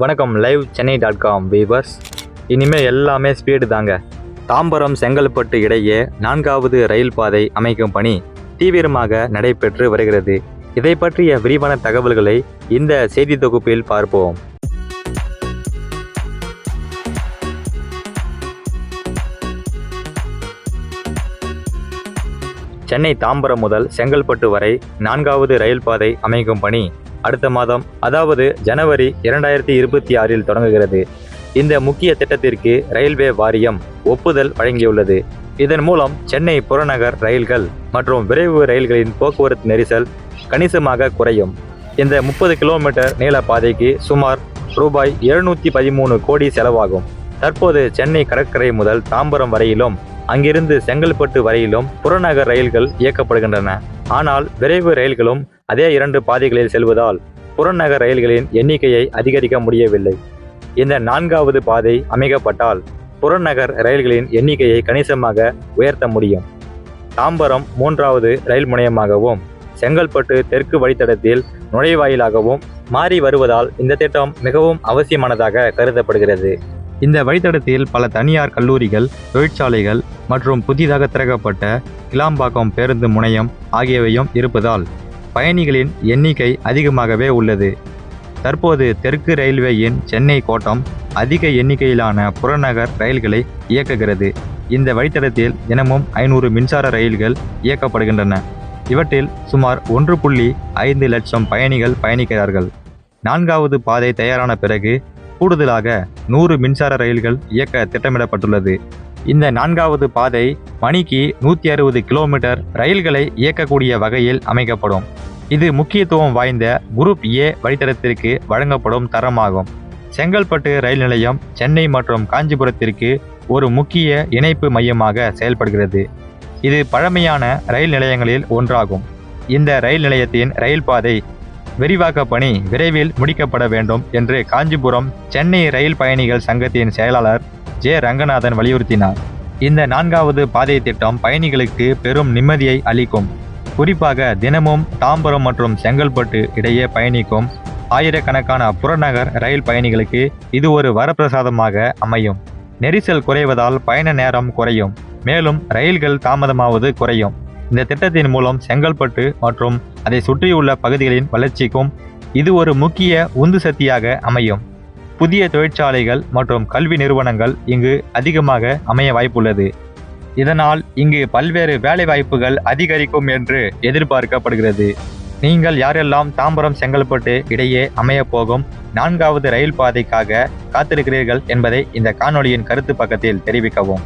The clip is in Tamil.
வணக்கம் live Chennai dot com viewers இனிமேல் எல்லாமே ஸ்பீடு தாங்க. தாம்பரம் செங்கல்பட்டு இடையே நான்காவது ரயில் பாதை அமைக்கும் பணி தீவிரமாக நடைபெற்று வருகிறது. இதை பற்றிய விரிவான தகவல்களை இந்த செய்தி தொகுப்பில் பார்ப்போம். சென்னை தாம்பரம் முதல் செங்கல்பட்டு வரை நான்காவது ரயில் பாதை அமைக்கும் பணி அடுத்த மாதம் அதாவது ஜனவரி இரண்டாயிரத்தி இருபத்தி ஆறில் தொடங்குகிறது. இந்த முக்கிய திட்டத்திற்கு ரயில்வே வாரியம் ஒப்புதல் வழங்கியுள்ளது. இதன் மூலம் சென்னை புறநகர் ரயில்கள் மற்றும் விரைவு ரயில்களின் போக்குவரத்து நெரிசல் கணிசமாக குறையும். இந்த முப்பது கிலோமீட்டர் நீள பாதைக்கு சுமார் ரூபாய் எழுநூற்றி பதிமூணு கோடி செலவாகும். தற்போது சென்னை கடற்கரை முதல் தாம்பரம் வரையிலும் அங்கிருந்து செங்கல்பட்டு வரையிலும் புறநகர் ரயில்கள் இயக்கப்படுகின்றன. ஆனால் விரைவு ரயில்களும் அதே இரண்டு பாதைகளில் செல்வதால் புறநகர் ரயில்களின் எண்ணிக்கையை அதிகரிக்க முடியவில்லை. இந்த நான்காவது பாதை அமைக்கப்பட்டால் புறநகர் ரயில்களின் எண்ணிக்கையை கணிசமாக உயர்த்த முடியும். தாம்பரம் மூன்றாவது ரயில் முனையமாகவும் செங்கல்பட்டு தெற்கு வழித்தடத்தில் நுழைவாயிலாகவும் மாறி வருவதால் இந்த திட்டம் மிகவும் அவசியமானதாக கருதப்படுகிறது. இந்த வழித்தடத்தில் பல தனியார் கல்லூரிகள் தொழிற்சாலைகள் மற்றும் புதிதாக திறக்கப்பட்ட கிளாம்பாக்கம் பேருந்து முனையம் ஆகியவையும் இருப்பதால் பயணிகளின் எண்ணிக்கை அதிகமாகவே உள்ளது. தற்போது தெற்கு ரயில்வேயின் சென்னை கோட்டம் அதிக எண்ணிக்கையிலான புறநகர் ரயில்களை இயக்குகிறது. இந்த வழித்தடத்தில் தினமும் ஐநூறு மின்சார ரயில்கள் இயக்கப்படுகின்றன. இவற்றில் சுமார் ஒன்று புள்ளி ஐந்து லட்சம் பயணிகள் பயணிக்கிறார்கள். நான்காவது பாதை தயாரான பிறகு கூடுதலாக நூறு மின்சார ரயில்கள் இயக்க திட்டமிடப்பட்டுள்ளது. இந்த நான்காவது பாதை மணிக்கு நூற்றி அறுபது கிலோமீட்டர் ரயில்களை இயக்கக்கூடிய வகையில் அமைக்கப்படும். இது முக்கியத்துவம் வாய்ந்த குரூப் ஏ வழித்தடத்திற்கு வழங்கப்படும் தரமாகும். செங்கல்பட்டு ரயில் நிலையம் சென்னை மற்றும் காஞ்சிபுரத்திற்கு ஒரு முக்கிய இணைப்பு மையமாக செயல்படுகிறது. இது பழமையான ரயில் நிலையங்களில் ஒன்றாகும். இந்த ரயில் நிலையத்தின் ரயில் பாதை விரிவாக்க பணி விரைவில் முடிக்கப்பட வேண்டும் என்று காஞ்சிபுரம் சென்னை ரயில் பயணிகள் சங்கத்தின் செயலாளர் ஜே ரங்கநாதன் வலியுறுத்தினார். இந்த நான்காவது பாதை திட்டம் பயணிகளுக்கு பெரும் நிம்மதியை அளிக்கும். குறிப்பாக தினமும் தாம்பரம் மற்றும் செங்கல்பட்டு இடையே பயணிக்கும் ஆயிரக்கணக்கான புறநகர் ரயில் பயணிகளுக்கு இது ஒரு வரப்பிரசாதமாக அமையும். நெரிசல் குறைவதால் பயண நேரம் குறையும். மேலும் ரயில்கள் தாமதமாவது குறையும். இந்த திட்டத்தின் மூலம் செங்கல்பட்டு மற்றும் அதை சுற்றியுள்ள பகுதிகளின் வளர்ச்சிக்கும் இது ஒரு முக்கிய உந்து சக்தியாக அமையும். புதிய தொழிற்சாலைகள் மற்றும் கல்வி நிறுவனங்கள் இங்கு அதிகமாக அமைய வாய்ப்புள்ளது. இதனால் இங்கு பல்வேறு வேலைவாய்ப்புகள் அதிகரிக்கும் என்று எதிர்பார்க்கப்படுகிறது. நீங்கள் யாரெல்லாம் தாம்பரம் செங்கல்பட்டு இடையே அமையப்போகும் நான்காவது ரயில் பாதைக்காக காத்திருக்கிறீர்கள் என்பதை இந்த காணொளியின் கருத்து பக்கத்தில் தெரிவிக்கவும்.